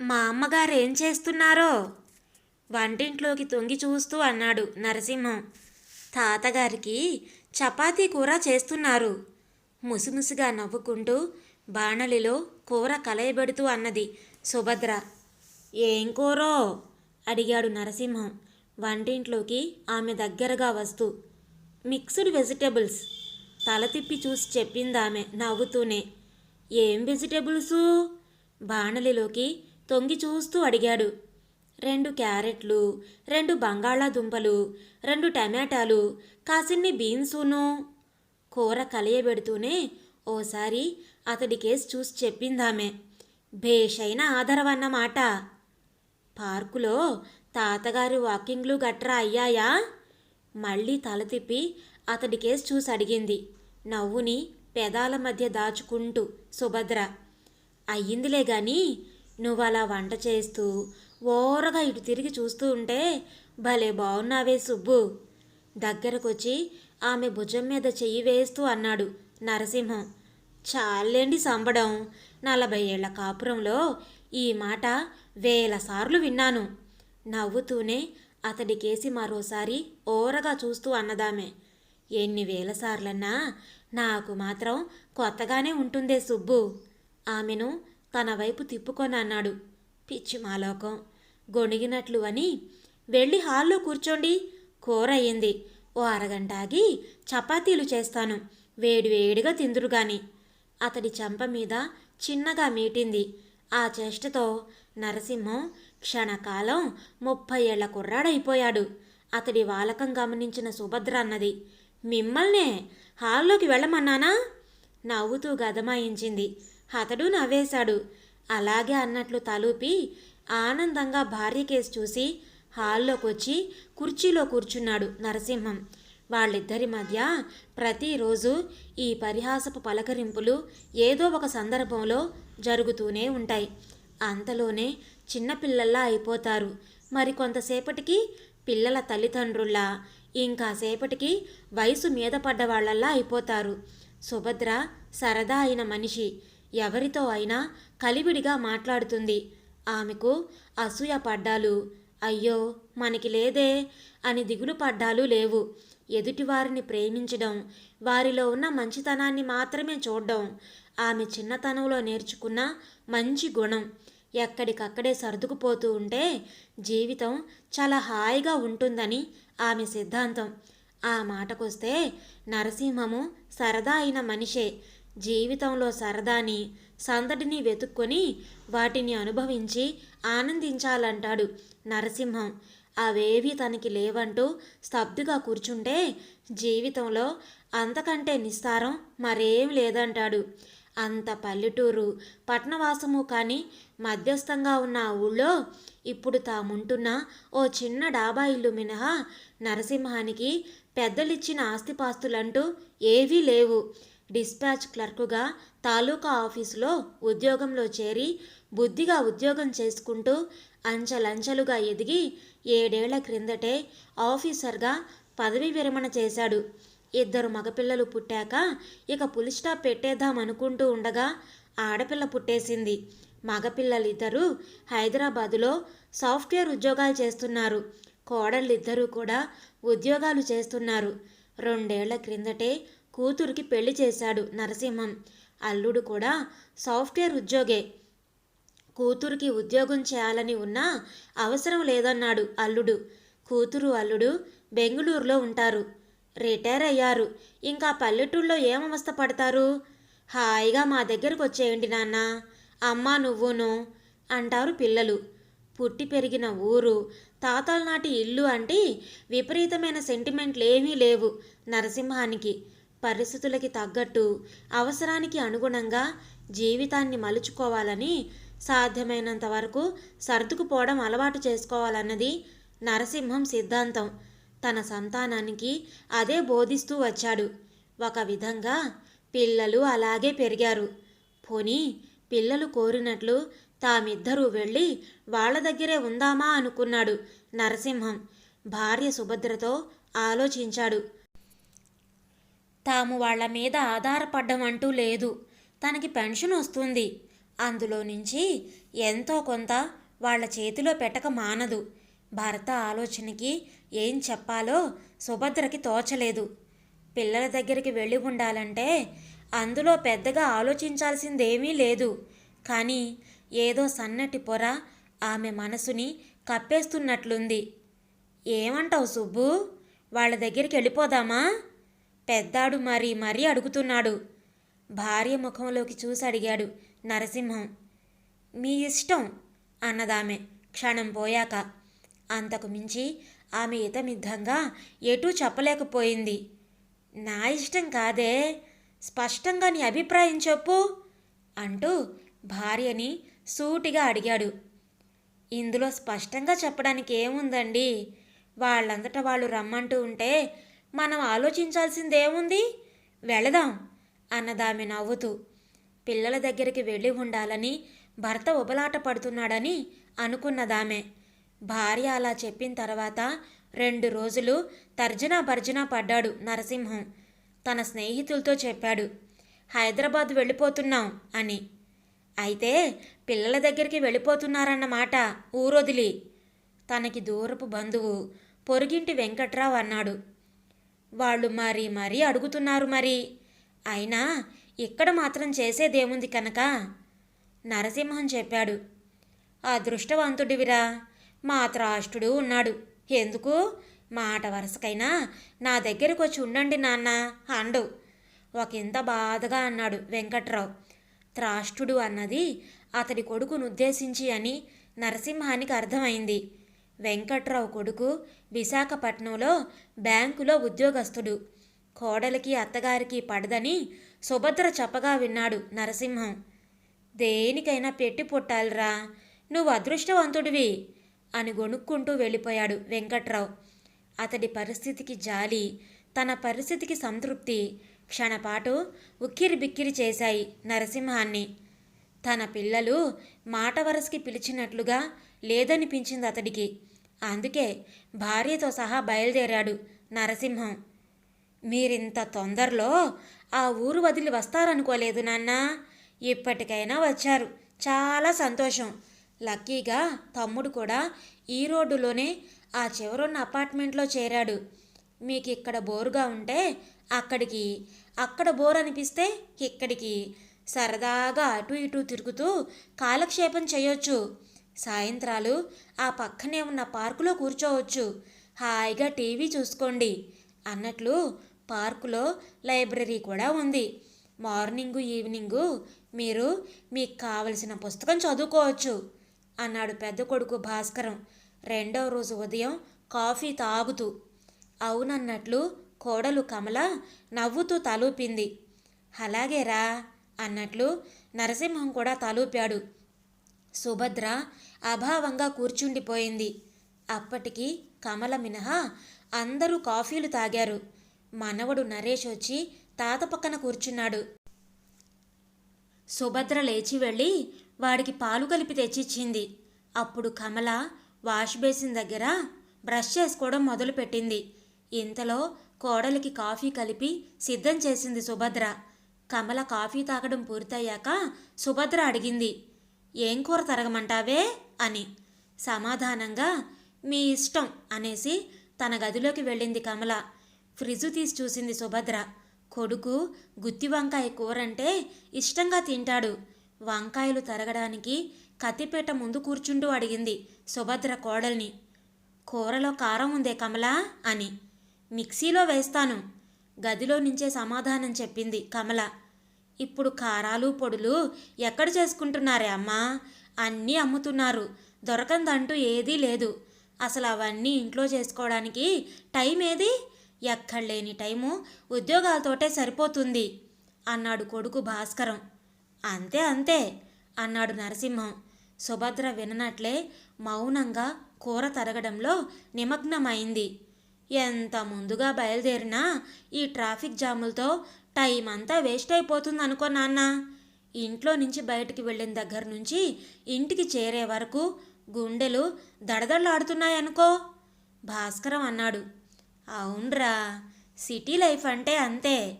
మా అమ్మగారు ఏం చేస్తున్నారో? వంటింట్లోకి తొంగి చూస్తూ అన్నాడు నరసింహం. తాతగారికి చపాతీ కూర చేస్తున్నారు. ముసిముసిగా నవ్వుకుంటూ బాణలిలో కూర కలయబెడుతూ అన్నది సుభద్ర. ఏం కూరో? అడిగాడు నరసింహం. వంటింట్లోకి ఆమె దగ్గరగా వస్తూ మిక్స్డ్ వెజిటేబుల్స్. తల తిప్పి చూసి చెప్పింది ఆమె నవ్వుతూనే. ఏం వెజిటేబుల్సు? బాణలిలోకి తొంగి చూస్తూ అడిగాడు. రెండు క్యారెట్లు రెండు బంగాళాదుంపలు రెండు టమాటాలు కాసిన్ని బీన్సును కూర కలియబెడుతూనే ఓసారి అతడి కేసు చూసి చెప్పిందామె. భేషైన ఆధారవన్నమాట. పార్కులో తాతగారి వాకింగ్లు గట్రా అయ్యాయా? మళ్ళీ తల తిప్పి అతడి కేసు చూసి అడిగింది. నవ్వుని పెదాల మధ్య దాచుకుంటూ సుభద్ర. అయ్యిందిలే గాని నువ్వు అలా వంట చేస్తూ ఓరగా ఇటు తిరిగి చూస్తూ ఉంటే భలే బాగున్నావే సుబ్బు. దగ్గరకొచ్చి ఆమె భుజం మీద చెయ్యి వేస్తూ అన్నాడు నరసింహం. చాలేండి సంబడం. నలభై ఏళ్ళ కాపురంలో ఈ మాట వేల సార్లు విన్నాను. నవ్వుతూనే అతడికేసి మరోసారి ఓరగా చూస్తూ అన్నదామె. ఎన్ని వేల సార్లన్నా నాకు మాత్రం కొత్తగానే ఉంటుందే సుబ్బు. ఆమెను తన వైపు తిప్పుకొని అన్నాడు. పిచ్చి మాలోకం. గొణిగినట్లు అని. వెళ్ళి హాల్లో కూర్చోండి. కూర అయ్యింది ఓ అరగంట ఆగి చపాతీలు చేస్తాను. వేడివేడిగా తిందురు గాని. అతడి చెంప మీద చిన్నగా మీటింది. ఆ చేష్టతో నరసింహం క్షణకాలం ముప్పై ఏళ్ళ కుర్రాడైపోయాడు. అతడి వాలకం గమనించిన సుభద్ర అన్నది మిమ్మల్నే హాల్లోకి వెళ్ళమన్నానా? నవ్వుతూ గదమాయించింది. అతడు నవ్వేశాడు. అలాగే అన్నట్లు తలూపి ఆనందంగా భార్య కేసు చూసి హాల్లోకి వచ్చి కుర్చీలో కూర్చున్నాడు నరసింహం. వాళ్ళిద్దరి మధ్య ప్రతిరోజు ఈ పరిహాసపు పలకరింపులు ఏదో ఒక సందర్భంలో జరుగుతూనే ఉంటాయి. అంతలోనే చిన్నపిల్లల్లా అయిపోతారు. మరి కొంతసేపటికి పిల్లల తల్లిదండ్రుల్లా ఇంకాసేపటికి వయసు మీద పడ్డవాళ్ళల్లా అయిపోతారు. సుభద్ర సరదా అయిన మనిషి. ఎవరితో అయినా కలివిడిగా మాట్లాడుతుంది. ఆమెకు అసూయ పడ్డాలు. అయ్యో మనకి లేదే అని దిగులు పడ్డాలు లేవు. ఎదుటివారిని ప్రేమించడం వారిలో ఉన్న మంచితనాన్ని మాత్రమే చూడడం ఆమె చిన్నతనంలో నేర్చుకున్న మంచి గుణం. ఎక్కడికక్కడే సర్దుకుపోతూ ఉంటే జీవితం చాలా హాయిగా ఉంటుందని ఆమె సిద్ధాంతం. ఆ మాటకొస్తే నరసింహము సరదా అయిన మనిషే. జీవితంలో సరదాని సందడిని వెతుక్కొని వాటిని అనుభవించి ఆనందించాలంటాడు నరసింహం. అవేవి తనకి లేవంటూ స్తబ్దుగా కూర్చుంటే జీవితంలో అంతకంటే నిస్తారం మరేం లేదంటాడు. అంత పల్లెటూరు పట్నవాసము కానీ మధ్యస్థంగా ఉన్న ఆ ఊళ్ళో ఇప్పుడు తాముంటున్న ఓ చిన్న డాబా ఇల్లు మినహా నరసింహానికి పెద్దలిచ్చిన ఆస్తిపాస్తులంటూ ఏవీ లేవు. డిస్పాచ్ క్లర్కుగా తాలూకా ఆఫీసులో ఉద్యోగంలో చేరి బుద్ధిగా ఉద్యోగం చేసుకుంటూ అంచెలంచెలుగా ఎదిగి ఏడేళ్ళ క్రిందటే ఆఫీసర్గా పదవీ విరమణ చేశాడు. ఇద్దరు మగపిల్లలు పుట్టాక ఇక పులి స్టాప్ పెట్టేద్దాం అనుకుంటూ ఉండగా ఆడపిల్ల పుట్టేసింది. మగపిల్లలిద్దరూ హైదరాబాదులో సాఫ్ట్వేర్ ఉద్యోగాలు చేస్తున్నారు. కోడళ్ళిద్దరూ కూడా ఉద్యోగాలు చేస్తున్నారు. రెండేళ్ళ క్రిందటే కూతురికి పెళ్ళి చేశాడు నరసింహం. అల్లుడు కూడా సాఫ్ట్వేర్ ఉద్యోగే. కూతురికి ఉద్యోగం చేయాలని ఉన్నా అవసరం లేదన్నాడు అల్లుడు. కూతురు అల్లుడు బెంగళూరులో ఉంటారు. రిటైర్ అయ్యారు. ఇంకా పల్లెటూళ్ళలో ఏం అవస్థ పడతారు? హాయిగా మా దగ్గరకు వచ్చేయండి నాన్న. అమ్మ నువ్వును అంటారు పిల్లలు. పుట్టి పెరిగిన ఊరు తాతల నాటి ఇల్లు అంటే విపరీతమైన సెంటిమెంట్లు ఏమీ లేవు నరసింహానికి. పరిస్థితులకి తగ్గట్టు అవసరానికి అనుగుణంగా జీవితాన్ని మలుచుకోవాలని సాధ్యమైనంత వరకు సర్దుకుపోవడం అలవాటు చేసుకోవాలన్నది నరసింహం సిద్ధాంతం. తన సంతానానికి అదే బోధిస్తూ వచ్చాడు. ఒక విధంగా పిల్లలు అలాగే పెరిగారు. పోనీ పిల్లలు కోరినట్లు తామిద్దరూ వెళ్ళి వాళ్ళ దగ్గరే ఉందామా అనుకున్నాడు నరసింహం. భార్య సుభద్రతో ఆలోచించాడు. తాము వాళ్ళ మీద ఆధారపడ్డం అంటూ లేదు. తనకి పెన్షన్ వస్తుంది. అందులో నుంచి ఎంతో కొంత వాళ్ళ చేతిలో పెట్టక మానదు. భర్త ఆలోచనకి ఏం చెప్పాలో సుభద్రకి తోచలేదు. పిల్లల దగ్గరికి వెళ్ళి ఉండాలంటే అందులో పెద్దగా ఆలోచించాల్సిందేమీ లేదు. కానీ ఏదో సన్నటి పొర ఆమె మనసుని కప్పేస్తున్నట్లుంది. ఏమంటావు సుబ్బు? వాళ్ళ దగ్గరికి వెళ్ళిపోదామా? పెద్దాడు మరీ మరీ అడుగుతున్నాడు. భార్య ముఖంలోకి చూసి అడిగాడు నరసింహం. మీ ఇష్టం అన్నదామె క్షణం పోయాక. అంతకు మించి ఆమె ఇతమిద్ధంగా ఎటూ చెప్పలేకపోయింది. నా ఇష్టం కాదే స్పష్టంగా నీ అభిప్రాయం చెప్పు అంటూ భార్యని సూటిగా అడిగాడు. ఇందులో స్పష్టంగా చెప్పడానికి ఏముందండి? వాళ్ళంతటా వాళ్ళు రమ్మంటూ ఉంటే మనం ఆలోచించాల్సిందేముంది? వెళదాం అన్నదామె నవ్వుతూ. పిల్లల దగ్గరికి వెళ్ళి ఉండాలని భర్త ఉబలాట పడుతున్నాడని అనుకున్నదామె భార్య అలా చెప్పిన తర్వాత రెండు రోజులు తర్జనా భర్జనా పడ్డాడు నరసింహం. తన స్నేహితులతో చెప్పాడు హైదరాబాద్ వెళ్ళిపోతున్నాం అని. అయితే పిల్లల దగ్గరికి వెళ్ళిపోతున్నారన్నమాట ఊరొదిలి. తనకి దూరపు బంధువు పొరుగింటి వెంకట్రావు అన్నాడు. వాళ్ళు మరి మరీ అడుగుతున్నారు మరి. అయినా ఇక్కడ మాత్రం చేసేదేముంది కనుక? నరసింహం చెప్పాడు. అదృష్టవంతుడివిరా. మా త్రాష్టుడు ఉన్నాడు. ఎందుకు? మాట వరుసకైనా నా దగ్గరకు వచ్చి ఉండండి నాన్న అండు. ఒకంత బాధగా అన్నాడు వెంకట్రావు. త్రాష్టుడు అన్నది అతడి కొడుకును ఉద్దేశించి అని నరసింహానికి అర్థమైంది. వెంకట్రావు కొడుకు విశాఖపట్నంలో బ్యాంకులో ఉద్యోగస్తుడు. కోడలికి అత్తగారికి పడదని సుభద్ర చెప్పగా విన్నాడు నరసింహం. దేనికైనా పెట్టి పుట్టాలిరా నువ్వు అదృష్టవంతుడివి అని గొణుక్కుంటూ వెళ్ళిపోయాడు వెంకట్రావు. అతడి పరిస్థితికి జాలి తన పరిస్థితికి సంతృప్తి క్షణపాటు ఉక్కిరి బిక్కిరి చేశాయి నరసింహాన్ని. తన పిల్లలు మాట వరసకి పిలిచినట్లుగా లేదనిపించింది అతడికి. అందుకే భార్యతో సహా బయలుదేరాడు నరసింహం. మీరింత తొందరలో ఆ ఊరు వదిలి వస్తారనుకోలేదు నాన్న. ఇప్పటికైనా వచ్చారు. చాలా సంతోషం. లక్కీగా తమ్ముడు కూడా ఈ రోడ్డులోనే ఆ చివరున్న అపార్ట్మెంట్లో చేరాడు. మీకు ఇక్కడ బోరుగా ఉంటే అక్కడికి అక్కడ బోర్ అనిపిస్తే ఇక్కడికి సరదాగా అటు ఇటు తిరుగుతూ కాలక్షేపం చేయొచ్చు. సాయంత్రాలు ఆ పక్కనే ఉన్న పార్కులో కూర్చోవచ్చు. హాయిగా టీవీ చూసుకోండి. అన్నట్లు పార్కులో లైబ్రరీ కూడా ఉంది. మార్నింగు ఈవినింగు మీరు మీకు కావలసిన పుస్తకం చదువుకోవచ్చు అన్నాడు పెద్ద కొడుకు భాస్కరం. రెండవ రోజు ఉదయం కాఫీ తాగుతూ. అవునన్నట్లు కోడలు కమల నవ్వుతూ తలూపింది. అలాగేరా అన్నట్లు నరసింహం కూడా తలూపాడు. సుభద్ర అభావంగా కూర్చుండిపోయింది. అప్పటికి కమల మినహా అందరూ కాఫీలు తాగారు. మనవడు నరేష్ వచ్చి తాత పక్కన కూర్చున్నాడు. సుభద్ర లేచి వెళ్ళి వాడికి పాలు కలిపి తెచ్చిచ్చింది. అప్పుడు కమల వాష్ బేసిన్ దగ్గర బ్రష్ చేసుకోవడం మొదలుపెట్టింది. ఇంతలో కోడలికి కాఫీ కలిపి సిద్ధం చేసింది సుభద్ర. కమల కాఫీ తాగడం పూర్తయ్యాక సుభద్ర అడిగింది ఏం కూర తరగమంటావే అని. సమాధానంగా మీ ఇష్టం అనేసి తన గదిలోకి వెళ్ళింది కమల. ఫ్రిజు తీసి చూసింది సుభద్ర. కొడుకు గుత్తి వంకాయ కూరంటే ఇష్టంగా తింటాడు. వంకాయలు తరగడానికి కత్తిపేట ముందు కూర్చుంటూ అడిగింది సుభద్ర కోడల్ని. కూరలో కారం ఉందే కమలా అని. మిక్సీలో వేస్తాను గదిలో నుంచే సమాధానం చెప్పింది కమల. ఇప్పుడు కారాలు పొడులు ఎక్కడ చేసుకుంటున్నారే అమ్మా? అన్నీ అమ్ముతున్నారు. దొరకందంటూ ఏదీ లేదు. అసలు అవన్నీ ఇంట్లో చేసుకోవడానికి టైం ఏది? ఎక్కడ లేని టైము ఉద్యోగాలతోటే సరిపోతుంది అన్నాడు కొడుకు భాస్కరం. అంతే అంతే అన్నాడు నరసింహం. సుభద్ర విననట్లే మౌనంగా కూర తరగడంలో నిమగ్నమైంది. ఎంత ముందుగా బయలుదేరినా ఈ ట్రాఫిక్ జాములతో టైం అంతా వేస్ట్ అయిపోతుంది అనుకో నాన్న. ఇంట్లో నుంచి బయటికి వెళ్ళిన దగ్గర నుంచి ఇంటికి చేరే వరకు గుండెలు దడదడలాడుతున్నాయనుకో భాస్కరం అన్నాడు. అవునరా సిటీ లైఫ్ అంటే అంతే.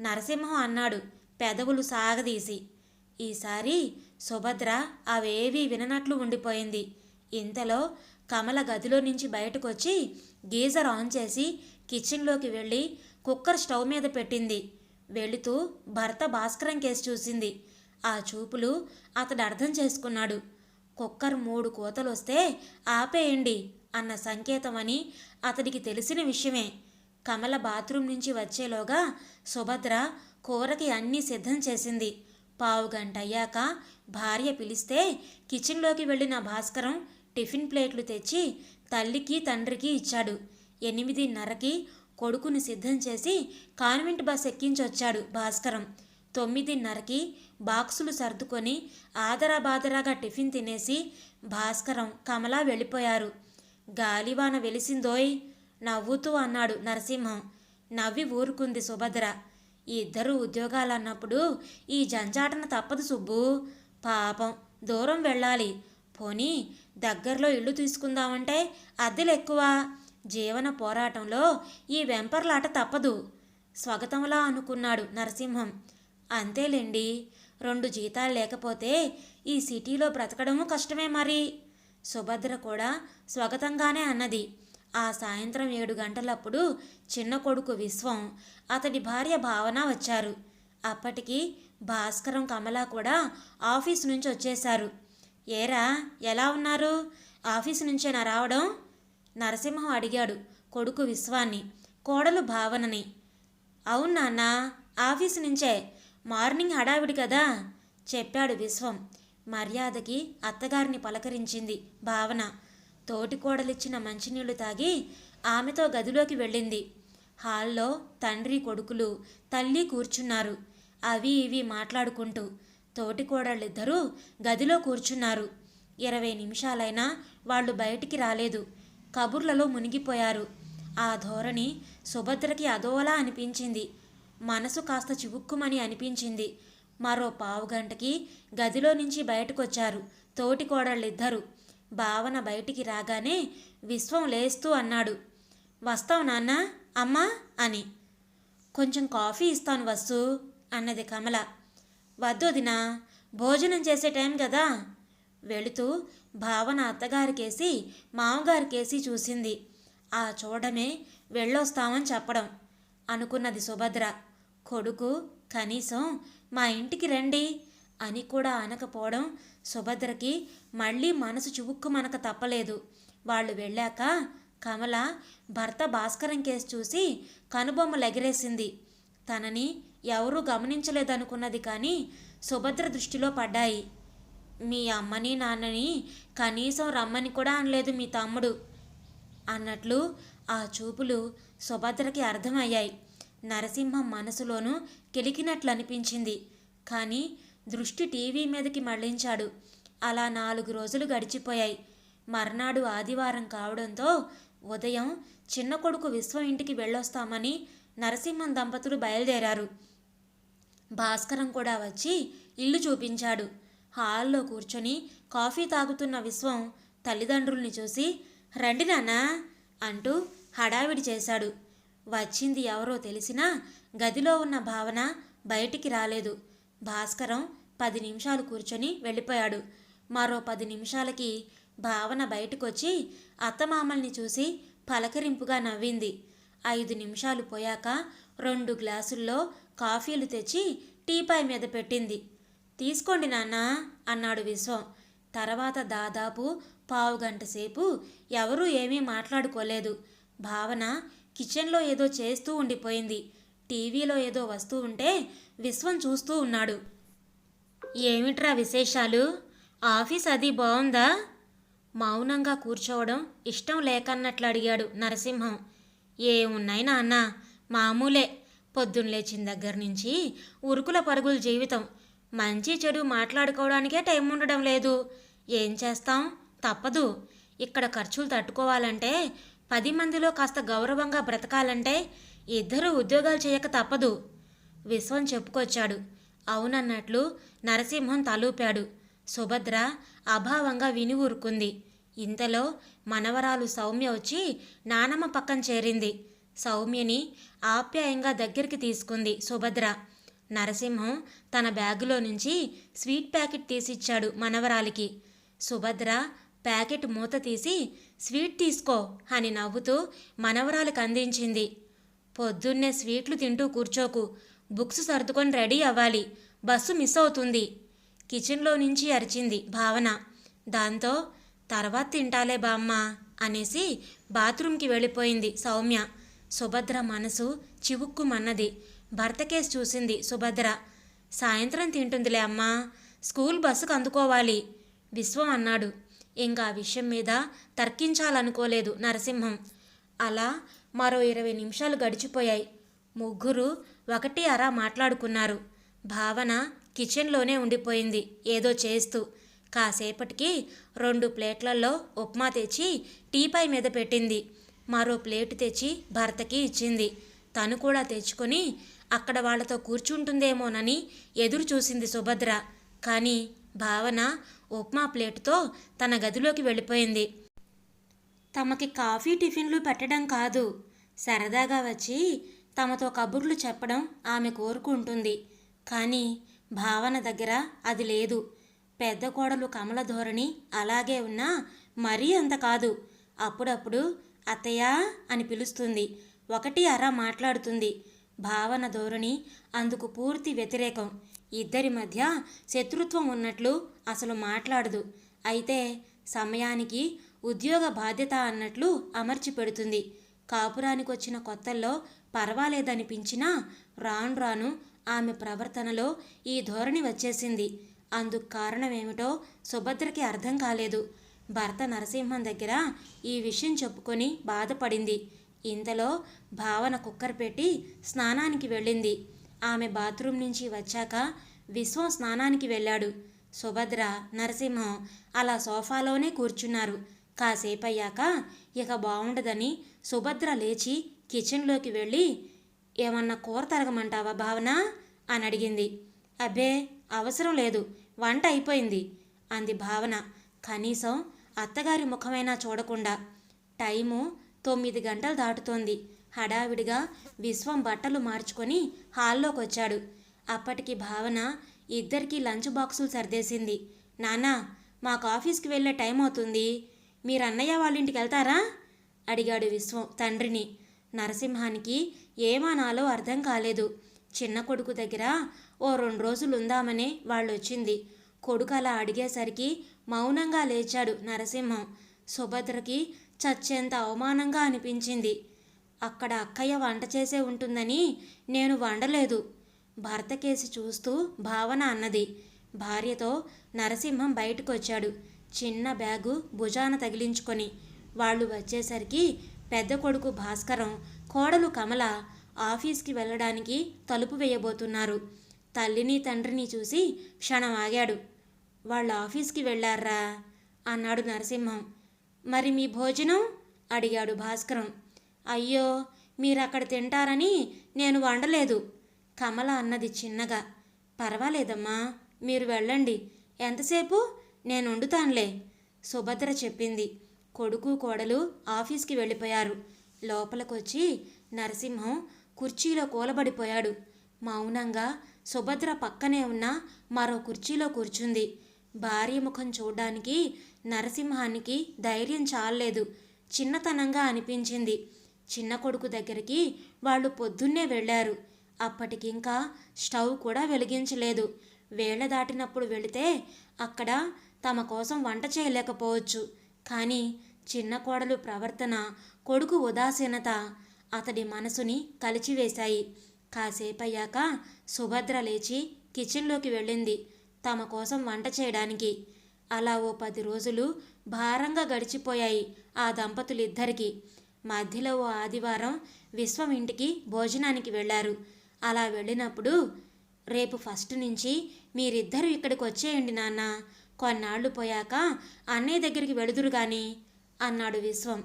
నరసింహం అన్నాడు పెదవులు సాగదీసి. ఈసారి సుభద్ర అవేవీ విననట్లు ఉండిపోయింది. ఇంతలో కమల గదిలో నుంచి బయటకొచ్చి గీజర్ ఆన్ చేసి కిచెన్లోకి వెళ్ళి కుక్కర్ స్టవ్ మీద పెట్టింది. వెళుతూ భర్త భాస్కరం కేసు చూసింది. ఆ చూపులు అతడు అర్థం చేసుకున్నాడు. కుక్కర్ మూడు కోతలు వస్తే ఆపేయండి అన్న సంకేతమని అతడికి తెలిసిన విషయమే. కమల బాత్రూం నుంచి వచ్చేలోగా సుభద్ర కూరకి అన్నీ సిద్ధం చేసింది. పావు గంట అయ్యాక భార్య పిలిస్తే కిచెన్లోకి వెళ్ళిన భాస్కరం టిఫిన్ ప్లేట్లు తెచ్చి తల్లికి తండ్రికి ఇచ్చాడు. ఎనిమిదిన్నరకి కొడుకుని సిద్ధం చేసి కాన్వెంట్ బస్ ఎక్కించొచ్చాడు భాస్కరం. తొమ్మిదిన్నరకి బాక్సులు సర్దుకొని ఆదరా బాదరాగా టిఫిన్ తినేసి భాస్కరం కమల వెళ్ళిపోయారు. గాలివాన వెలిసిందోయ్ నవ్వుతూ అన్నాడు నరసింహం. నవ్వి ఊరుకుంది సుభద్ర. ఇద్దరు ఉద్యోగాలన్నప్పుడు ఈ జంజాటన తప్పదు సుబ్బు. పాపం దూరం వెళ్ళాలి. పోనీ దగ్గరలో ఇల్లు తీసుకుందామంటే అద్దెలు ఎక్కువ జీవన పోరాటంలో ఈ వెంపర్లాట తప్పదు. స్వగతంలా అనుకున్నాడు నరసింహం. అంతేలేండి రెండు జీతాలు లేకపోతే ఈ సిటీలో బ్రతకడము కష్టమే మరి. సుభద్ర కూడా స్వగతంగానే అన్నది. ఆ సాయంత్రం ఏడు గంటలప్పుడు చిన్న కొడుకు విశ్వం అతడి భార్య భావన వచ్చారు. అప్పటికి భాస్కరం కమల కూడా ఆఫీస్ నుంచి వచ్చేశారు. ఏరా ఎలా ఉన్నారు? ఆఫీస్ నుంచేనా రావడం? నరసింహం అడిగాడు కొడుకు విశ్వాన్ని. కోడలు భావనని. అవును నాన్న ఆఫీసు నుంచే. మార్నింగ్ హడావిడి కదా? చెప్పాడు విశ్వం. మర్యాదకి అత్తగారిని పలకరించింది భావన. తోటి కోడలిచ్చిన మంచినీళ్ళు తాగి ఆమెతో గదిలోకి వెళ్ళింది. హాల్లో తండ్రి కొడుకులు తల్లి కూర్చున్నారు. అవి ఇవి మాట్లాడుకుంటూ తోటి కోడళ్ళిద్దరూ గదిలో కూర్చున్నారు. ఇరవై నిమిషాలైనా వాళ్ళు బయటికి రాలేదు. కబుర్లలో మునిగిపోయారు. ఆ ధోరణి సుభద్రకి అదోలా అనిపించింది. మనసు కాస్త చివుక్కుమని అనిపించింది. మరో పావు గంటకి గదిలో నుంచి బయటకొచ్చారు తోటి కోడళ్ళిద్దరూ భావన బయటికి రాగానే విశ్వం లేస్తూ అన్నాడు. వస్తావు నాన్న అమ్మా అని. కొంచెం కాఫీ ఇస్తాను వస్తు అన్నది కమల. వద్దు వదినా భోజనం చేసే టైం కదా? వెళుతూ భావన అత్తగారికేసి మామగారికేసి చూసింది. ఆ చూడమే వెళ్ళొస్తామని చెప్పడం అనుకున్నది సుభద్ర. కొడుకు కనీసం మా ఇంటికి రండి అని కూడా అనకపోవడం సుభద్రకి మళ్ళీ మనసు చువుక్కుమనక తప్పలేదు. వాళ్ళు వెళ్ళాక కమల భర్త భాస్కరం కేసు చూసి కనుబొమ్మలు ఎగిరేసింది. తనని ఎవరూ గమనించలేదనుకున్నది కానీ సుభద్ర దృష్టిలో పడ్డాయి. మీ అమ్మని నాన్నని కనీసం రమ్మని కూడా అనలేదు మీ తమ్ముడు అన్నట్లు ఆ చూపులు సుభద్రకి అర్థమయ్యాయి. నరసింహం మనసులోనూ కెలికినట్లు అనిపించింది కానీ దృష్టి టీవీ మీదకి మళ్ళించాడు. అలా నాలుగు రోజులు గడిచిపోయాయి. మర్నాడు ఆదివారం కావడంతో ఉదయం చిన్న కొడుకు విశ్వ ఇంటికి వెళ్ళొస్తామని నరసింహం దంపతులు బయలుదేరారు. భాస్కరం కూడా వచ్చి ఇల్లు చూపించాడు. హాల్లో కూర్చొని కాఫీ తాగుతున్న విశ్వం తల్లిదండ్రుల్ని చూసి రండి నాన్నా అంటూ హడావిడి చేశాడు. వచ్చింది ఎవరో తెలిసినా గదిలో ఉన్న భావన బయటికి రాలేదు. భాస్కరం పది నిమిషాలు కూర్చొని వెళ్ళిపోయాడు. మరో పది నిమిషాలకి భావన బయటకొచ్చి అత్తమామల్ని చూసి పలకరింపుగా నవ్వింది. ఐదు నిమిషాలు పోయాక రెండు గ్లాసుల్లో కాఫీలు తెచ్చి టీపాయ్ మీద పెట్టింది. తీసుకోండి నాన్న అన్నాడు విశ్వం. తర్వాత దాదాపు పావు గంట సేపు ఎవరూ ఏమీ మాట్లాడుకోలేదు. భావన కిచెన్లో ఏదో చేస్తూ ఉండిపోయింది. టీవీలో ఏదో వస్తూ ఉంటే విశ్వం చూస్తూ ఉన్నాడు. ఏమిట్రా విశేషాలు? ఆఫీస్ అది బాగుందా మౌనంగా కూర్చోవడం ఇష్టం లేకన్నట్లు అడిగాడు నరసింహం. ఏమున్నాయి నాన్న? మామూలే. పొద్దున్న లేచిన దగ్గర నుంచి ఉరుకుల పరుగుల జీవితం. మంచి చెడు మాట్లాడుకోవడానికే టైం ఉండడం లేదు. ఏం చేస్తాం? తప్పదు. ఇక్కడ ఖర్చులు తట్టుకోవాలంటే పది మందిలో కాస్త గౌరవంగా బ్రతకాలంటే ఇద్దరు ఉద్యోగాలు చేయక తప్పదు. విశ్వం చెప్పుకొచ్చాడు. అవునన్నట్లు నరసింహం తలూపాడు. సుభద్ర అభావంగా విని ఊరుకుంది. ఇంతలో మనవరాలు సౌమ్య వచ్చి నానమ్మ పక్కన చేరింది. సౌమ్యని ఆప్యాయంగా దగ్గరికి తీసుకుంది సుభద్ర. నరసింహం తన బ్యాగులో నుంచి స్వీట్ ప్యాకెట్ తీసిచ్చాడు మనవరాలికి. సుభద్ర ప్యాకెట్ మూత తీసి స్వీట్ తీసుకో అని నవ్వుతూ మనవరాలికి అందించింది. పొద్దున్నే స్వీట్లు తింటూ కూర్చోకు. బుక్స్ సర్దుకొని రెడీ అవ్వాలి. బస్సు మిస్ అవుతుంది. కిచెన్లో నుంచి అరిచింది భావన. దాంతో తర్వాత తింటాలే బామ్మ అనేసి బాత్రూమ్కి వెళ్ళిపోయింది సౌమ్య. సుభద్ర మనసు చివుక్కుమన్నది. భర్త కేసు చూసింది సుభద్ర. సాయంత్రం తింటుందిలే అమ్మా స్కూల్ బస్సుకు అందుకోవాలి విశ్వం అన్నాడు. ఇంకా ఆ విషయం మీద తర్కించాలనుకోలేదు నరసింహం. అలా మరో ఇరవై నిమిషాలు గడిచిపోయాయి. ముగ్గురు ఒకటి అరా మాట్లాడుకున్నారు. భావన కిచెన్లోనే ఉండిపోయింది ఏదో చేస్తూ. కాసేపటికి రెండు ప్లేట్లలో ఉప్మా తెచ్చి టీపాయ్ మీద పెట్టింది. మరో ప్లేటు తెచ్చి భర్తకి ఇచ్చింది. తను కూడా తెచ్చుకొని అక్కడ వాళ్ళతో కూర్చుంటుందేమోనని ఎదురు చూసింది సుభద్ర. కానీ భావన ఉప్మా ప్లేటుతో తన గదిలోకి వెళ్ళిపోయింది. తమకి కాఫీ టిఫిన్లు పెట్టడం కాదు. సరదాగా వచ్చి తమతో కబుర్లు చెప్పడం ఆమె కోరుకుంటుంది. కానీ భావన దగ్గర అది లేదు. పెద్ద కోడలు కమల ధోరణి అలాగే ఉన్నా మరీ అంత కాదు. అప్పుడప్పుడు అత్తయ్య అని పిలుస్తుంది. ఒకటి అర మాట్లాడుతుంది. భావన ధోరణి అందుకు పూర్తి వ్యతిరేకం. ఇద్దరి మధ్య శత్రుత్వం ఉన్నట్లు అసలు మాట్లాడదు. అయితే సమయానికి ఉద్యోగ బాధ్యత అన్నట్లు అమర్చి పెడుతుంది. కాపురానికి వచ్చిన కొత్తల్లో పర్వాలేదనిపించినా రాను రాను ఆమె ప్రవర్తనలో ఈ ధోరణి వచ్చేసింది. అందుకు కారణమేమిటో సుభద్రకి అర్థం కాలేదు. భర్త నరసింహం దగ్గర ఈ విషయం చెప్పుకొని బాధపడింది. ఇంతలో భావన కుక్కర్ పెట్టి స్నానానికి వెళ్ళింది. ఆమె బాత్రూం నుంచి వచ్చాక విశ్వం స్నానానికి వెళ్ళాడు. సుభద్ర నరసింహం అలా సోఫాలోనే కూర్చున్నారు. కాసేపు అయ్యాక ఇక బాగుండదని సుభద్ర లేచి కిచెన్లోకి వెళ్ళి ఏమన్నా కూర తరగమంటావా భావన? అని అడిగింది. అబ్బే అవసరం లేదు వంట అయిపోయింది అంది భావన. కనీసం అత్తగారి ముఖమైనా చూడకుండా టైము తొమ్మిది గంటలు దాటుతోంది. హడావిడిగా విశ్వం బట్టలు మార్చుకొని హాల్లోకి వచ్చాడు అప్పటికి భావన ఇద్దరికీ లంచ్ బాక్సులు సర్దేసింది. నానా మాకు ఆఫీస్కి వెళ్ళే టైం అవుతుంది. మీరు అన్నయ్య వాళ్ళ ఇంటికి వెళ్తారా? అడిగాడు విశ్వం తండ్రిని. నరసింహానికి ఏమానాలో అర్థం కాలేదు. చిన్న కొడుకు దగ్గర ఓ రెండు రోజులు ఉందామనే వాళ్ళు వచ్చింది కొడుకు అలా అడిగేసరికి మౌనంగా లేచాడు నరసింహం. సుభద్రకి చచ్చేంత అవమానంగా అనిపించింది. అక్కడ అక్కయ్య వంట చేసే ఉంటుందని నేను వండలేదు. భర్తకేసి చూస్తూ భావన అన్నది. భార్యతో నరసింహం బయటకు వచ్చాడు చిన్న బ్యాగు భుజాన తగిలించుకొని వాళ్ళు వచ్చేసరికి పెద్ద కొడుకు భాస్కరం కోడలు కమల ఆఫీస్కి వెళ్ళడానికి తలుపు వేయబోతున్నారు. తల్లిని తండ్రిని చూసి క్షణం ఆగాడు. వాళ్ళ ఆఫీస్కి వెళ్ళారా అన్నాడు నరసింహం. మరి మీ భోజనం? అడిగాడు భాస్కరం. అయ్యో మీరు అక్కడ తింటారని నేను వండలేదు కమల అన్నది చిన్నగా. పర్వాలేదమ్మా మీరు వెళ్ళండి. ఎంతసేపు? నేను వండుతానులే సుభద్ర చెప్పింది. కొడుకు కోడలు ఆఫీస్కి వెళ్ళిపోయారు. లోపలికొచ్చి నరసింహం కుర్చీలో కూలబడిపోయాడు. మౌనంగా సుభద్ర పక్కనే ఉన్న మరో కుర్చీలో కూర్చుంది. భార్య ముఖం చూడడానికి నరసింహానికి ధైర్యం చాలలేదు. చిన్నతనంగా అనిపించింది. చిన్న కొడుకు దగ్గరికి వాళ్ళు పొద్దున్నే వెళ్ళారు. అప్పటికింకా స్టవ్ కూడా వెలిగించలేదు. వేళ దాటినప్పుడు వెళితే అక్కడ తమ కోసం వంట చేయలేకపోవచ్చు. కానీ చిన్న కోడలు ప్రవర్తన కొడుకు ఉదాసీనత అతడి మనసుని కలిచివేశాయి. కాసేపయ్యాక సుభద్ర లేచి కిచెన్లోకి వెళ్ళింది తమ కోసం వంట చేయడానికి. అలా ఓ పది రోజులు భారంగా గడిచిపోయాయి ఆ దంపతులిద్దరికీ. మధ్యలో ఓ ఆదివారం విశ్వం ఇంటికి భోజనానికి వెళ్ళారు. అలా వెళ్ళినప్పుడు రేపు ఫస్ట్ నుంచి మీరిద్దరూ ఇక్కడికి వచ్చేయండి నాన్న. కొన్నాళ్ళు పోయాక అన్నయ్య దగ్గరికి వెళుదురు గాని అన్నాడు విశ్వం.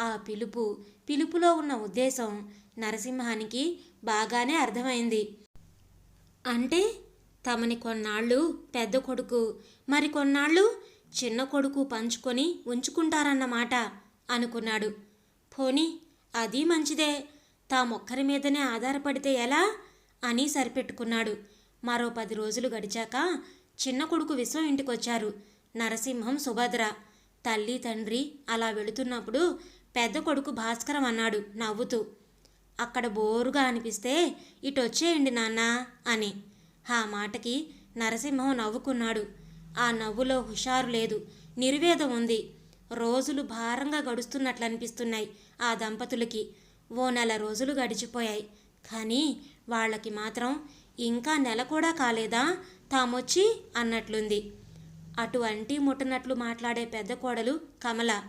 ఆ పిలుపు పిలుపులో ఉన్న ఉద్దేశం నరసింహానికి బాగానే అర్థమైంది. అంటే తమని కొన్నాళ్ళు పెద్ద కొడుకు మరి కొన్నాళ్ళు చిన్న కొడుకు పంచుకొని ఉంచుకుంటారన్నమాట అనుకున్నాడు. పోనీ అది మంచిదే తామొక్కరి మీదనే ఆధారపడితే ఎలా అని సరిపెట్టుకున్నాడు. మరో పది రోజులు గడిచాక చిన్న కొడుకు విశ్వం ఇంటికొచ్చారు నరసింహం సుభద్ర. తల్లి తండ్రి అలా వెళుతున్నప్పుడు పెద్ద కొడుకు భాస్కరం అన్నాడు నవ్వుతూ. అక్కడ బోరుగా అనిపిస్తే ఇటు వచ్చేయండి నాన్న అని. ఆ మాటకి నరసింహం నవ్వుకున్నాడు. ఆ నవ్వులో హుషారు లేదు. నిర్వేదం ఉంది. రోజులు భారంగా గడుస్తున్నట్లు అనిపిస్తున్నాయి ఆ దంపతులకి. ఓ నెల రోజులు గడిచిపోయాయి. కానీ వాళ్ళకి మాత్రం ఇంకా నెల కూడా కాలేదా? తామొచ్చి అన్నట్లుంది. అటు అంటి ముట్టనట్లు మాట్లాడే పెద్ద కోడలు కమల.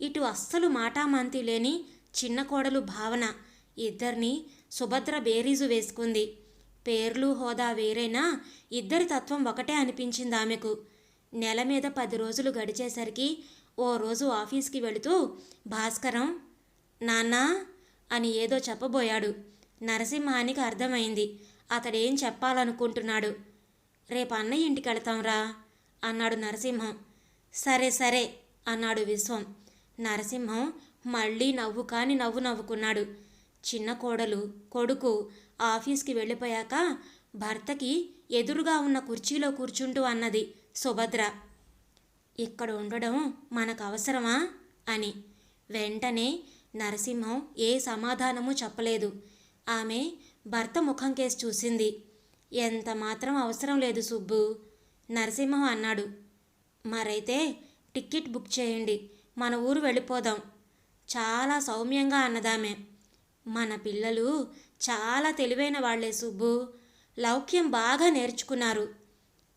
ఇటు అస్సలు మాటామంతి లేని చిన్న కోడలు భావన. ఇద్దరిని సుభద్ర బేరీజు వేసుకుంది. పేర్లు హోదా వేరైనా ఇద్దరి తత్వం ఒకటే అనిపించింది ఆమెకు. నెల మీద పది రోజులు గడిచేసరికి ఓ రోజు ఆఫీస్కి వెళుతూ భాస్కరం నాన్నా అని ఏదో చెప్పబోయాడు. నరసింహానికి అర్థమైంది. అతడేం చెప్పాలనుకుంటున్నాడు. రేపు అన్నయ్య ఇంటికి వెళతాంరా అన్నాడు నరసింహం. సరే సరే అన్నాడు విశ్వం. నరసింహం మళ్ళీ నవ్వు కాని నవ్వు నవ్వుకున్నాడు. చిన్న కోడలు కొడుకు ఆఫీస్కి వెళ్ళిపోయాక భర్తకి ఎదురుగా ఉన్న కుర్చీలో కూర్చుంటూ అన్నది సుభద్ర. ఇక్కడ ఉండడం మనకు అవసరమా అని. వెంటనే నరసింహం ఏ సమాధానము చెప్పలేదు. ఆమె భర్త ముఖం కేసి చూసింది. ఎంత మాత్రం అవసరం లేదు సుబ్బు నరసింహం అన్నాడు. మరైతే టికెట్ బుక్ చేయండి మన ఊరు వెళ్ళిపోదాం చాలా సౌమ్యంగా అన్నదామె. మన పిల్లలు చాలా తెలివైన వాళ్ళే సుబ్బు. లౌక్యం బాగా నేర్చుకున్నారు.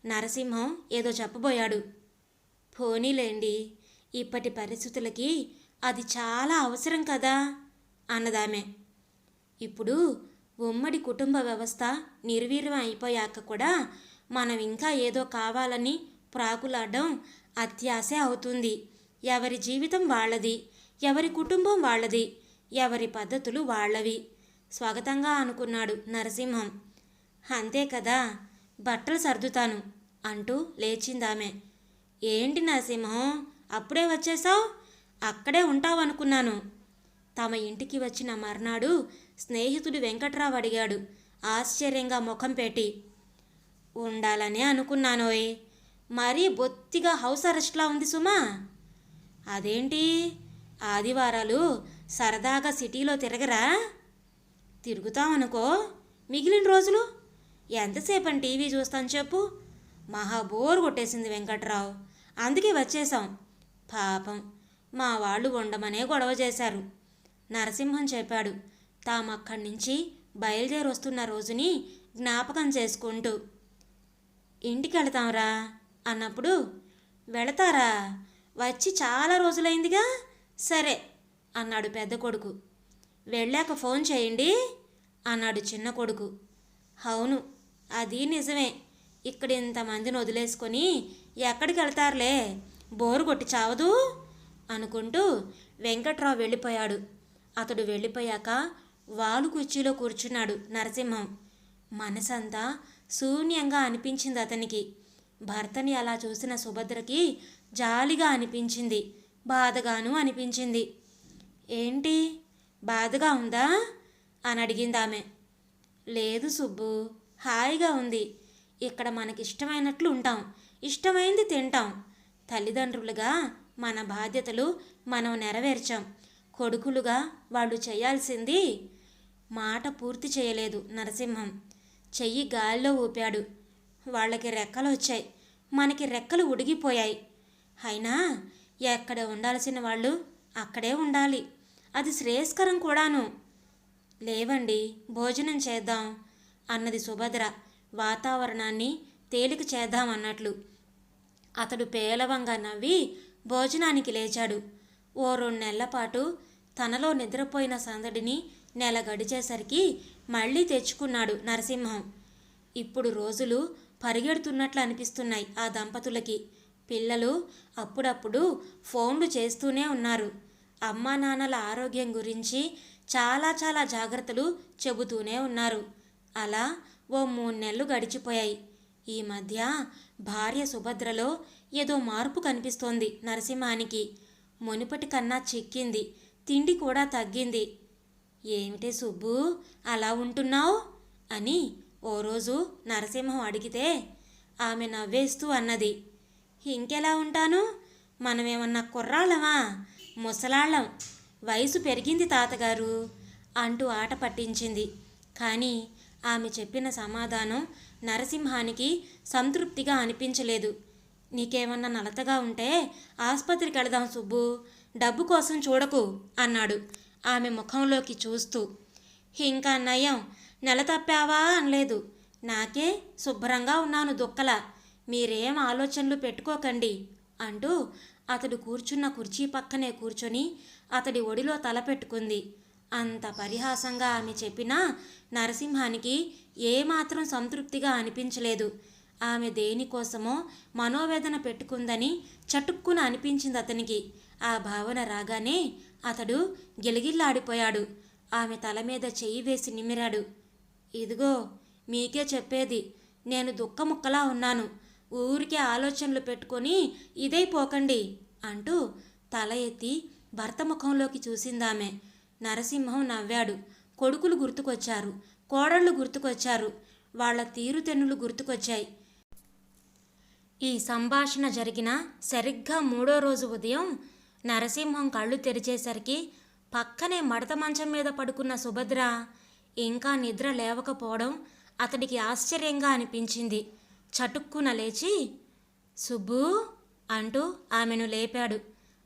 నరసింహం ఏదో చెప్పబోయాడు. పోనీలేండి ఇప్పటి పరిస్థితులకి అది చాలా అవసరం కదా? అన్నదామె. ఇప్పుడు ఉమ్మడి కుటుంబ వ్యవస్థ నిర్వీర్యం అయిపోయాక కూడా మనం ఇంకా ఏదో కావాలని ప్రాకులాడడం అత్యాశ అవుతుంది. ఎవరి జీవితం వాళ్ళది ఎవరి కుటుంబం వాళ్ళది ఎవరి పద్ధతులు వాళ్ళవి. స్వాగతంగా అనుకున్నాడు నరసింహం. అంతే కదా బట్టలు సర్దుతాను అంటూ లేచిందామె. ఏంటి నరసింహం అప్పుడే వచ్చేసావు అక్కడే ఉంటావనుకున్నాను. తమ ఇంటికి వచ్చిన మర్నాడు స్నేహితుడు వెంకట్రావు అడిగాడు ఆశ్చర్యంగా ముఖం పెట్టి. ఉండాలనే అనుకున్నానోయ్. మరీ బొత్తిగా హౌస్ అరెస్ట్లా ఉంది సుమా. అదేంటి? ఆదివారాలు సరదాగా సిటీలో తిరగరా? తిరుగుతామనుకో మిగిలిన రోజులు? ఎంతసేపు అని టీవీ చూస్తాను చెప్పు. మహా బోర్ కొట్టేసింది వెంకట్రావు. అందుకే వచ్చేసాం పాపం. మా వాళ్ళు ఉండమనే గొడవ చేశారు. నరసింహం చెప్పాడు. తామక్కడి నుంచి బయలుదేరి వస్తున్న రోజుని జ్ఞాపకం చేసుకుంటూ. ఇంటికి వెళతాంరా అన్నప్పుడు. వెళతారా? వచ్చి చాలా రోజులైందిగా? సరే. అన్నాడు పెద్ద కొడుకు. వెళ్ళాక ఫోన్ చేయండి అన్నాడు చిన్న కొడుకు. అవును అది నిజమే. ఇక్కడ ఇంతమందిని వదిలేసుకొని ఎక్కడికి వెళ్తారులే? బోరు కొట్టి చావదు? అనుకుంటూ వెంకట్రావు వెళ్ళిపోయాడు. అతడు వెళ్ళిపోయాక వాలు కుర్చీలో కూర్చున్నాడు నరసింహం. మనసంతా శూన్యంగా అనిపించింది అతనికి. భర్తని అలా చూసిన సుభద్రకి జాలిగా అనిపించింది బాధగాను అనిపించింది. ఏంటి? బాధగా ఉందా? అని అడిగింది ఆమె లేదు సుబ్బు హాయిగా ఉంది. ఇక్కడ మనకి ఇష్టమైనట్లు ఉంటాం. ఇష్టమైంది తింటాం. తల్లిదండ్రులుగా మన బాధ్యతలు మనం నెరవేర్చాం. కొడుకులుగా వాళ్ళు చేయాల్సింది మాట పూర్తి చేయలేదు నరసింహం. చెయ్యి గాలిలో ఊపాడు. వాళ్ళకి రెక్కలు వచ్చాయి. మనకి రెక్కలు ఉడిగిపోయాయి. అయినా ఎక్కడ ఉండాల్సిన వాళ్ళు అక్కడే ఉండాలి. అది శ్రేయస్కరం కూడాను. లేవండి భోజనం చేద్దాం అన్నది సుభద్ర వాతావరణాన్ని తేలిక చేద్దాం అన్నట్లు. అతడు పేలవంగా నవ్వి భోజనానికి లేచాడు. ఓ రెండు నెలల పాటు తనలో నిద్రపోయిన సందడిని నెల గడిచేసరికి మళ్ళీ తెచ్చుకున్నాడు నరసింహం. ఇప్పుడు రోజులు పరిగెడుతున్నట్లు అనిపిస్తున్నాయి ఆ దంపతులకి. పిల్లలు అప్పుడప్పుడు ఫోన్లు చేస్తూనే ఉన్నారు. అమ్మా నాన్నల ఆరోగ్యం గురించి చాలా చాలా జాగ్రత్తలు చెబుతూనే ఉన్నారు. అలా ఓ మూడు నెలలు గడిచిపోయాయి. ఈ మధ్య భార్య సుభద్రలో ఏదో మార్పు కనిపిస్తోంది నరసింహానికి. మునుపటి కన్నా చిక్కింది తిండి కూడా తగ్గింది. ఏమిటి సుబ్బు అలా ఉంటున్నావు? అని ఓ రోజు నరసింహం అడిగితే ఆమె నవ్వేస్తూ అన్నది. ఇంకెలా ఉంటాను? మనమేమన్నా కుర్రాళ్ళమా? ముసలాళ్ళం వయసు పెరిగింది తాతగారు అంటూ ఆట పట్టించింది. కానీ ఆమె చెప్పిన సమాధానం నరసింహానికి సంతృప్తిగా అనిపించలేదు. నీకేమన్నా నలతగా ఉంటే ఆసుపత్రికి వెళదాం సుబ్బు డబ్బు కోసం చూడకు అన్నాడు ఆమె ముఖంలోకి చూస్తూ. ఇంకా నయం నెల తప్పావా అనలేదు. నాకే శుభ్రంగా ఉన్నాను దుక్కల మీరేం ఆలోచనలు పెట్టుకోకండి అంటూ అతడు కూర్చున్న కుర్చీ పక్కనే కూర్చొని అతడి ఒడిలో తల పెట్టుకుంది. అంత పరిహాసంగా ఆమె చెప్పినా నరసింహానికి ఏమాత్రం సంతృప్తిగా అనిపించలేదు. ఆమె దేనికోసమో మనోవేదన పెట్టుకుందని చటుక్కున అనిపించింది అతనికి. ఆ భావన రాగానే అతడు గిలగిల్లాడిపోయాడు. ఆమె తల మీద చెయ్యి వేసి నిమిరాడు ఇదిగో మీకే చెప్పేది. నేను దుఃఖముక్కలా ఉన్నాను. ఊరికే ఆలోచనలు పెట్టుకొని ఇదైపోకండి అంటూ తల ఎత్తి భర్త ముఖంలోకి చూసిందామె. నరసింహం నవ్వాడు. కొడుకులు గుర్తుకొచ్చారు. కోడళ్ళు గుర్తుకొచ్చారు. వాళ్ళ తీరుతెన్నులు గుర్తుకొచ్చాయి. ఈ సంభాషణ జరిగిన సరిగ్గా మూడో రోజు ఉదయం నరసింహం కళ్ళు తెరిచేసరికి పక్కనే మడత మంచం మీద పడుకున్న సుభద్ర ఇంకా నిద్ర లేవకపోవడం అతడికి ఆశ్చర్యంగా అనిపించింది. చటుక్కున లేచి సుబ్బు అంటూ ఆమెను లేపాడు.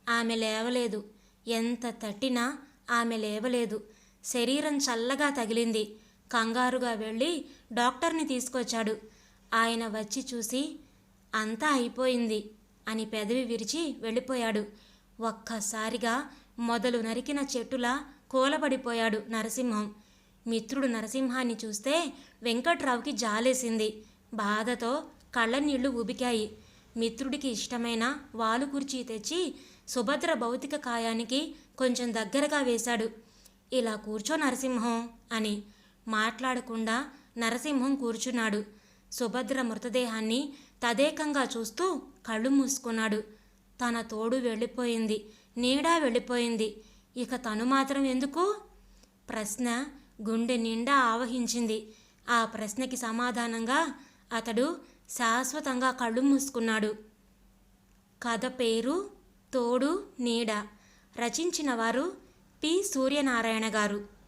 ఆమె లేవలేదు. ఎంత తట్టినా ఆమె లేవలేదు. శరీరం చల్లగా తగిలింది. కంగారుగా వెళ్ళి డాక్టర్ని తీసుకొచ్చాడు. ఆయన వచ్చి చూసి అంతా అయిపోయింది అని పెదవి విరిచి వెళ్ళిపోయాడు. ఒక్కసారిగా మొదలు నరికిన చెట్టులా కూలబడిపోయాడు నరసింహం. మిత్రుడు నరసింహాన్ని చూస్తే వెంకట్రావుకి జాలేసింది. బాధతో కళ్ళనీళ్ళు ఉబికాయి మిత్రుడికి ఇష్టమైన వాలు కుర్చీ తెచ్చి సుభద్ర భౌతిక కాయానికి కొంచెం దగ్గరగా వేశాడు. ఇలా కూర్చో నరసింహం అని మాట్లాడకుండా నరసింహం కూర్చున్నాడు. సుభద్ర మృతదేహాన్ని తదేకంగా చూస్తూ కళ్ళు మూసుకున్నాడు. తన తోడు వెళ్ళిపోయింది. నీడా వెళ్ళిపోయింది. ఇక తను మాత్రం ఎందుకు? ప్రశ్న గుండె నిండా ఆవహించింది. ఆ ప్రశ్నకి సమాధానంగా అతడు శాశ్వతంగా కళ్ళు మూసుకున్నాడు. కథ పేరు తోడు నీడ. రచించిన వారు పి. సూర్యనారాయణ గారు.